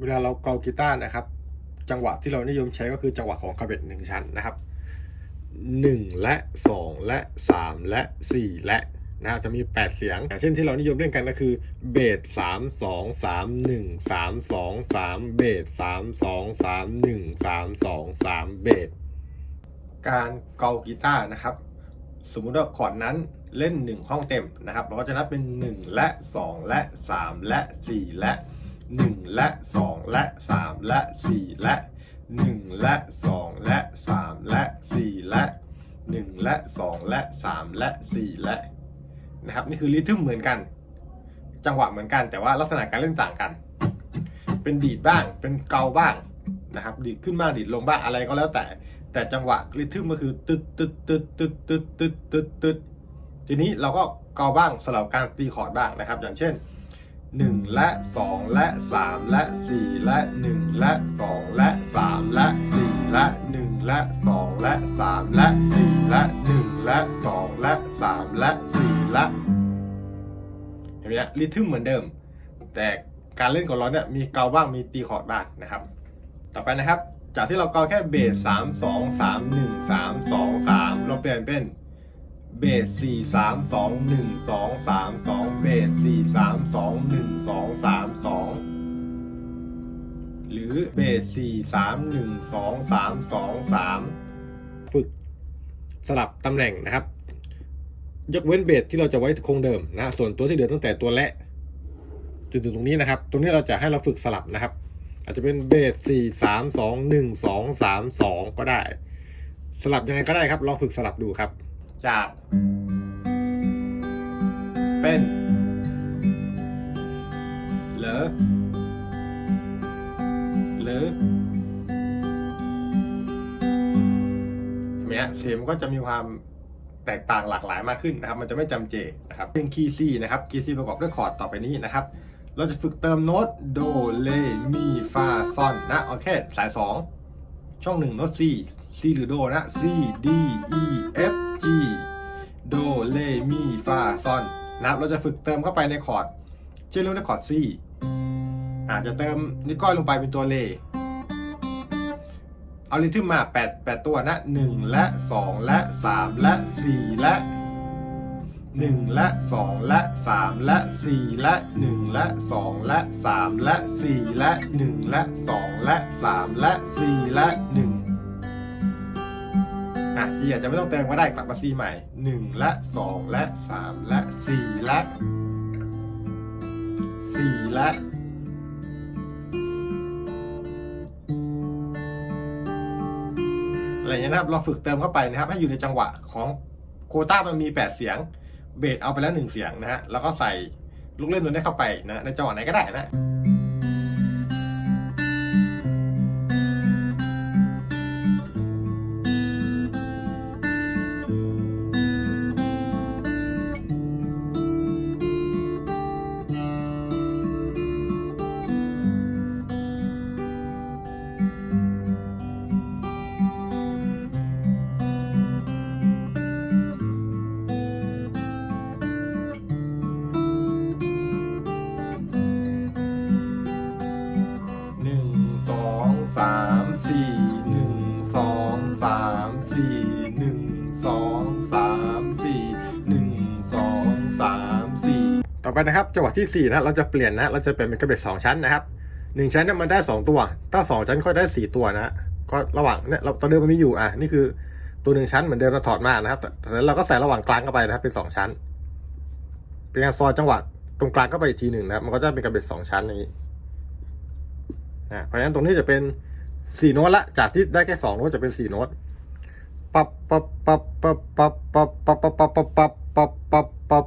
เวลาเราเกากีตาร์นะครับ จังหวะที่เรานิยมใช้ก็คือจังหวะของคาเบตหนึ่งชั้นนะครับหนึ่งและสองและสามและสี่และนะครับจะมีแปดเสียงอย่างเช่นที่เรานิยมเล่นกันก็คือเบสสามสองสามหนึ่งสามสองสามเบสสามสองสามหนึ่งสามสองสามเบสการเกากีตาร์นะครับ สมมุติว่าคอร์ดนั้นเล่น 1 ห้องเต็มนะครับ เราก็จะนับเป็น 1 และ 2 และ 3 และ 4 และ 1 และ 2 และ 3 และ 4 และ 1 และ 2 และ 3 และ 4 และ 1 และ 2 และ 3 และ 4 และนะครับนี่คือริทึมเหมือนกัน จังหวะเหมือนกันแต่ว่าลักษณะการเล่นต่างกัน เป็นดีดบ้างเป็นเกาบ้างนะครับดีดขึ้นบ้างดีดลงบ้างอะไรก็แล้วแต่ แต่จังหวะริทึมก็คือตึ๊ดตึ๊ดตึ๊ดตึ๊ดตึ๊ดตึ๊ดตึ๊ดตึ๊ดทีนี้เราก็เกาบ้างสลับการตีคอร์ดบ้างนะครับ อย่างเช่น 1 และ 2 และ 3 และ 4 และ 1 และ 2 และ 3 และ 4 และ 1 และ 2 และ 3 และ 4 และ 1 และ 2 และ 3 และ 4 และเห็นไหมริทึมเหมือนเดิม แต่การเล่นของเราเนี่ยมีเกาบ้างมีตีคอร์ดบ้างนะครับ ต่อไปนะครับ จากที่เราเกาแค่เบสสามสองสามหนึ่งสามสองสามเราเปลี่ยนเป็น เบสสี่สามสองหนึ่งสองสามสองเบสสี่สามสองหนึ่งสองสามสองหรือเบสสี่สามหนึ่งสองสามสองสามฝึกสลับตำแหน่งนะครับ ยกเว้นเบสที่เราจะไว้คงเดิมนะส่วนตัวที่เหลือตั้งแต่ตัวและจนถึงตรงนี้นะครับ ตรงนี้เราจะให้เราฝึกสลับนะครับ อาจจะเป็นเบสสี่สามสองหนึ่งสองสามสองก็ได้ สลับยังไงก็ได้ครับ ลองฝึกสลับดูครับ จาก เป็น เหลอหรือเห็นไหมฮะเสียงก็จะมีความแตกต่างหลากหลายมากขึ้นนะครับ มันจะไม่จำเจนะครับเพลงคีย์ซีนะครับคีย์ซีประกอบด้วยคอร์ดต่อไปนี้นะครับ เราจะฝึกเติมโน้ตโดเลมีฟาซอนนะโอเคสาย 2 ช่อง 1 โน้ต C C หรือโดนะ C D E F G โดเลมีฟาซอนนะครับเราจะฝึกเติมเข้าไปในคอร์ดเช่นเรื่องในคอร์ด C อาจจะเติมนิ้วก้อยลงไปเป็นตัวเลเอาริทึมมา 8 8 ตัวนะ 1 และ 2 และ 3 และ 4 และ 1 และ 2 และ 3 และ 4 และ 1 และ 2 และ 3 และ 4 และ 1 และ 2 และ 3 และ 4 และ 1 อะจีอาจจะไม่ต้องเติมก็ได้กลับมา C ใหม่ 1 และ 2 และ 3 และ 4 และ 4 และอะไรอย่างเงี้ยนะครับเราฝึกเติมเข้าไปนะครับ ให้อยู่ในจังหวะของโคต้ามันมี 8 เสียง เบสเอาไปแล้ว 1 เสียงนะฮะแล้วก็ใส่ลูกเล่นตัวนี้เข้าไปนะในจังหวะไหนก็ได้นะ อไปนะครับจังหวะที่สี่นะเราจะเปลี่ยนนะ เราจะเปลี่ยนเป็นกระเบ็ดสองชั้นนะครับหนึ่งชั้นเนี่ยมันได้สองตัว ถ้าสองชั้นค่อยได้สี่ตัวนะก็ระหว่างเนี่ยเราตอนเดิมมันไมีอยู่อะนี่คือตัวหนึ่งชั้นเหมือนเดิมเราถอดมานะครับแต่แล้วเราก็ใส่ระหว่างกลางเข้าไปนะครับเป็นสองชั้น เป็นการซอยจังหวะตรงกลางเข้าไปอีกทีหนึ่งนะครับมันก็จะเป็นกระเบ็ดสองชั้นอย่างนี้นะเพราะฉะนั้นตรงนี้จะเป็นสี่โน้ตละจากที่ได้แค่สองโน้ตจะเป็นสี่โน้ตปับปับปับปับปับปับปับปับปับปับปับปับ